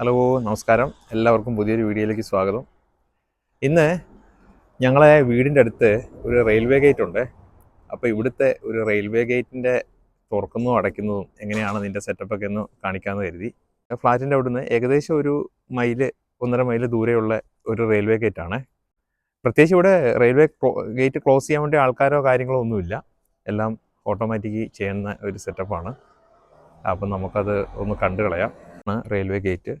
Hello നമസ്കാരം. എല്ലാവർക്കും പുതിയൊരു വീഡിയോയിലേക്ക് സ്വാഗതം. ഇന്ന് ഞങ്ങളെ വീടിന്റെ അടുത്ത് ഒരു റെയിൽവേ ഗേറ്റ് ഉണ്ട്. അപ്പോൾ ഇവിടുത്തെ ഒരു റെയിൽവേ ഗേറ്റിന്റെ തുറക്കുന്നതും അടയ്ക്കുന്നതും എങ്ങനെയാണ് അതിന്റെ സെറ്റപ്പൊക്കെ ഒന്ന് കാണിക്കാമെന്ന് കരുതി. ഫ്ലാറ്റിന്റെ അവിടുന്ന് ഏകദേശം ഒരു മൈൽ ഒന്നര മൈൽ ദൂരെയുള്ള ഒരു റെയിൽവേ ഗേറ്റാണ്. പ്രത്യേകിച്ച് ഇവിടെ റെയിൽവേ ഗേറ്റ് ക്ലോസ് ചെയ്യാൻ വേണ്ടി ആൾക്കാരോ കാര്യങ്ങളോ ഒന്നുമില്ല. എല്ലാം ഓട്ടോമാറ്റിക് ചെയ്യുന്ന ഒരു സെറ്റപ്പാണ് അപ്പം നമുക്കത് ഒന്ന് കണ്ടു കളയാം റെയിൽവേ ഗേറ്റ്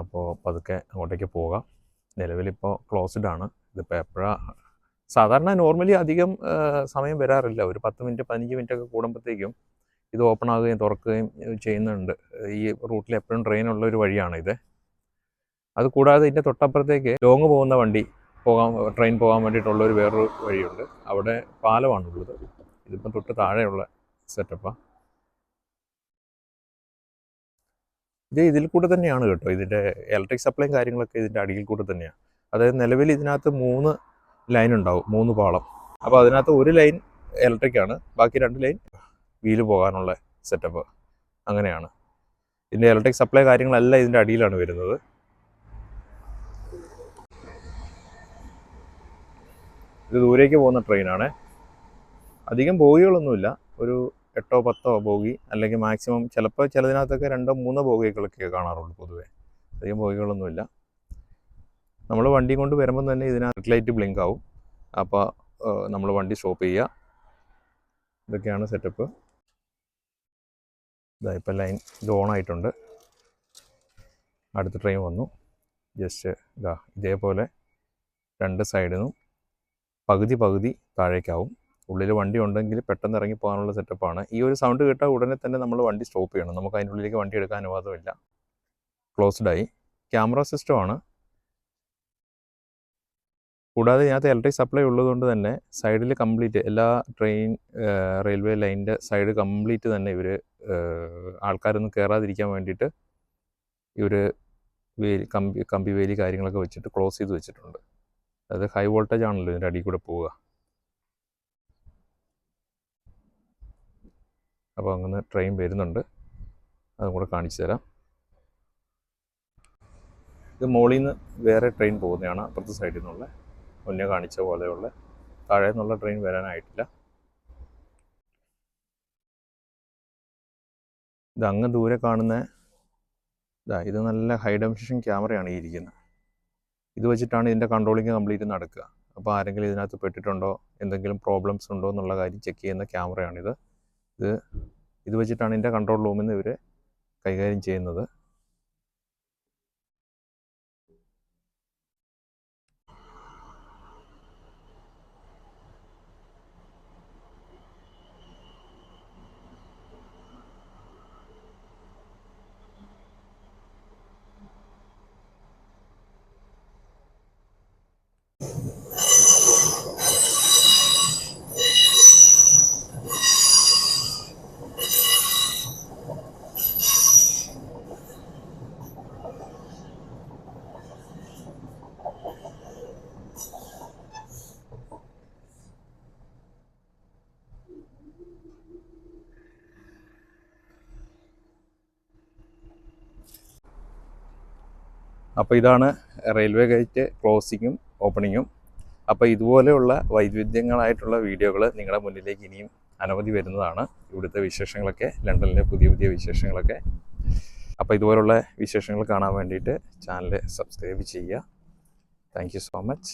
അപ്പോൾ പതുക്കെ അങ്ങോട്ടേക്ക് പോകാം. നിലവിലിപ്പോൾ ക്ലോസ്ഡ് ആണ്. ഇതിപ്പോൾ എപ്പോഴാണ് സാധാരണ നോർമലി അധികം സമയം വരാറില്ല. ഒരു പത്ത് മിനിറ്റ് പതിനഞ്ച് മിനിറ്റ് ഒക്കെ കൂടുമ്പോഴത്തേക്കും ഇത് ഓപ്പൺ ആകുകയും തുറക്കുകയും ചെയ്യുന്നുണ്ട്. ഈ റൂട്ടിൽ എപ്പോഴും ട്രെയിൻ ഉള്ള ഒരു വഴിയാണ് ഇത്. അത് കൂടാതെ ഇതിന്റെ തൊട്ടപ്പുറത്തേക്ക് ലോങ് പോകുന്ന വണ്ടി പോകാൻ ട്രെയിൻ പോകാൻ വേണ്ടിയിട്ടുള്ള ഒരു വേറൊരു വഴിയുണ്ട്. അവിടെ പാലമാണുള്ളത്. ഇതിപ്പം തൊട്ട് താഴെയുള്ള സെറ്റപ്പാണ് ഇത് ഇതിൽ കൂടെ തന്നെയാണ് കേട്ടോ. ഇതിന്റെ ഇലക്ട്രിക് സപ്ലൈയും കാര്യങ്ങളൊക്കെ ഇതിന്റെ അടിയിൽ കൂടെ തന്നെയാണ്. അതായത് നിലവിൽ ഇതിനകത്ത് മൂന്ന് ലൈൻ ഉണ്ടാവും മൂന്ന് പാളം. അപ്പോൾ അതിനകത്ത് ഒരു ലൈൻ ഇലക്ട്രിക് ആണ് ബാക്കി രണ്ട് ലൈൻ വീൽ പോകാനുള്ള സെറ്റപ്പ് അങ്ങനെയാണ്. ഇതിന്റെ ഇലക്ട്രിക് സപ്ലൈ കാര്യങ്ങളെല്ലാം ഇതിന്റെ അടിയിലാണ് വരുന്നത്. ഇത് ദൂരേക്ക് പോകുന്ന ട്രെയിനാണ് അധികം ബോഗികളൊന്നുമില്ല ഒരു എട്ടോ പത്തോ ബോഗി അല്ലെങ്കിൽ മാക്സിമം ചിലപ്പോൾ ചിലതിനകത്തൊക്കെ രണ്ടോ മൂന്നോ ബോഗികളൊക്കെ കാണാറുള്ളൂ പൊതുവേ. അധികം ബോഗികളൊന്നുമില്ല. നമ്മൾ വണ്ടി കൊണ്ട് വരുമ്പം തന്നെ ഇതിനകത്ത് ലൈറ്റ് ബ്ലിങ്ക് ആവും. അപ്പോൾ നമ്മൾ വണ്ടി സ്റ്റോപ്പ് ചെയ്യുക ഇതൊക്കെയാണ് സെറ്റപ്പ് ഇതാ ഇപ്പം ലൈൻ ഇത് ആയിട്ടുണ്ട്. അടുത്ത ട്രെയിൻ വന്നു. ജസ്റ്റ് ഇതാ ഇതേപോലെ രണ്ട് സൈഡിൽ നിന്നും പകുതി പകുതി താഴേക്കാവും. ഉള്ളിൽ വണ്ടി ഉണ്ടെങ്കിൽ പെട്ടെന്ന് ഇറങ്ങി പോകാനുള്ള സെറ്റപ്പാണ് ഈ ഒരു സൗണ്ട് കേട്ടാൽ ഉടനെ തന്നെ നമ്മൾ വണ്ടി സ്റ്റോപ്പ് ചെയ്യണം. നമുക്ക് അതിന്റെ ഉള്ളിലേക്ക് വണ്ടി എടുക്കാൻ അനുവാദമില്ല. ക്ലോസ്ഡ് ആയി. ക്യാമറ സിസ്റ്റമാണ് കൂടാതെ ഇതിനകത്ത് ഇലക്ട്രിക് സപ്ലൈ ഉള്ളതുകൊണ്ട് തന്നെ സൈഡിൽ കംപ്ലീറ്റ് എല്ലാ ട്രെയിൻ റെയിൽവേ ലൈനിന്റെ സൈഡ് കംപ്ലീറ്റ് തന്നെ ഇവർ ആൾക്കാരൊന്നും കയറാതിരിക്കാൻ വേണ്ടിയിട്ട് ഇവർ വേലി കമ്പി കമ്പി വേലി കാര്യങ്ങളൊക്കെ വെച്ചിട്ട് ക്ലോസ് ചെയ്ത് വെച്ചിട്ടുണ്ട്. അത് ഹൈ വോൾട്ടേജ് ആണല്ലോ ഇതിന്റെ അടിയിൽ കൂടെ പോവുക. അപ്പോൾ അങ്ങനെ ട്രെയിൻ വരുന്നുണ്ട്. അതും കൂടെ കാണിച്ചു തരാം. ഇത് മുകളിൽ നിന്ന് വേറെ ട്രെയിൻ പോകുന്നതാണ്. അപ്പുറത്തെ സൈഡിൽ നിന്നുള്ള. മുന്നേ കാണിച്ച പോലെയുള്ള. താഴെ നിന്നുള്ള ട്രെയിൻ വരാനായിട്ടില്ല. ഇത് അങ്ങ് ദൂരെ കാണുന്ന ഇതാ ഇത് നല്ല ഹൈ ഡെമിഷൻ ക്യാമറയാണ് ഈ ഇരിക്കുന്നത് ഇത് വെച്ചിട്ടാണ് ഇതിന്റെ കൺട്രോളിങ് കംപ്ലീറ്റ് നടക്കുക. അപ്പോൾ ആരെങ്കിലും ഇതിനകത്ത് പെട്ടിട്ടുണ്ടോ? എന്തെങ്കിലും പ്രോബ്ലംസ് ഉണ്ടോ എന്നുള്ള കാര്യം ചെക്ക് ചെയ്യുന്ന ക്യാമറയാണിത് ഇത് ഇത് വെച്ചിട്ടാണ് ഇതിന്റെ കൺട്രോൾ റൂമിൽ നിന്ന് ഇവർ കൈകാര്യം ചെയ്യുന്നത്. അപ്പോൾ ഇതാണ് റെയിൽവേ ഗേറ്റ് ക്ലോസിങ്ങും ഓപ്പണിങ്ങും. അപ്പോൾ ഇതുപോലെയുള്ള വൈവിധ്യങ്ങളായിട്ടുള്ള വീഡിയോകൾ നിങ്ങളുടെ മുന്നിലേക്ക് ഇനിയും അനവധി വരുന്നതാണ്. ഇവിടുത്തെ വിശേഷങ്ങളൊക്കെ ലണ്ടനിലെ പുതിയ പുതിയ വിശേഷങ്ങളൊക്കെ. അപ്പോൾ ഇതുപോലുള്ള വിശേഷങ്ങൾ കാണാൻ വേണ്ടിയിട്ട് ചാനൽ സബ്സ്ക്രൈബ് ചെയ്യുക. Thank so much